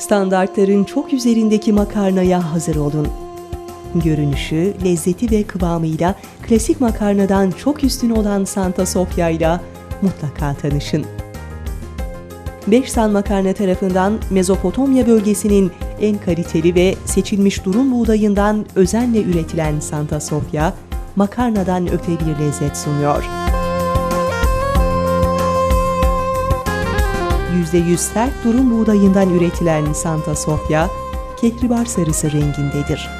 Standartların çok üzerindeki makarnaya hazır olun. Görünüşü, lezzeti ve kıvamıyla klasik makarnadan çok üstün olan Santa Sofia ile mutlaka tanışın. Beşsan Makarna tarafından Mezopotamya bölgesinin en kaliteli ve seçilmiş durum buğdayından özenle üretilen Santa Sofia, makarnadan öte bir lezzet sunuyor. %100 sert durum buğdayından üretilen Santa Sofia, kehribar sarısı rengindedir.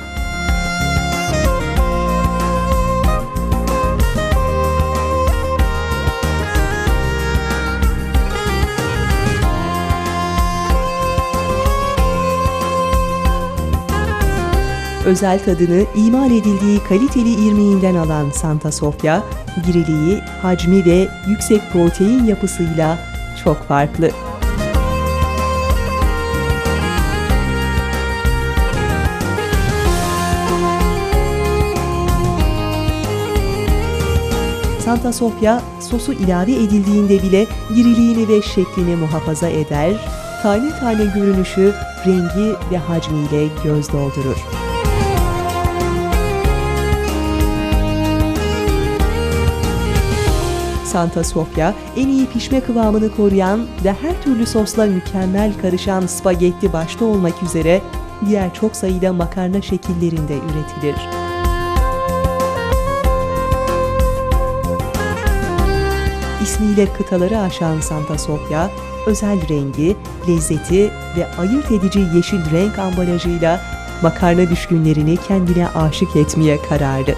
Özel tadını imal edildiği kaliteli irmiğinden alan Santa Sofia, diriliği, hacmi ve yüksek protein yapısıyla çok farklı. Santa Sofia sosu ilave edildiğinde bile diriliğini ve şeklini muhafaza eder, tane tane görünüşü, rengi ve hacmiyle göz doldurur. Santa Sofia en iyi pişme kıvamını koruyan ve her türlü sosla mükemmel karışan spagetti başta olmak üzere diğer çok sayıda makarna şekillerinde üretilir. İsmiyle kıtaları aşan Santa Sofia, özel rengi, lezzeti ve ayırt edici yeşil renk ambalajıyla makarna düşkünlerini kendine aşık etmeye kararlı.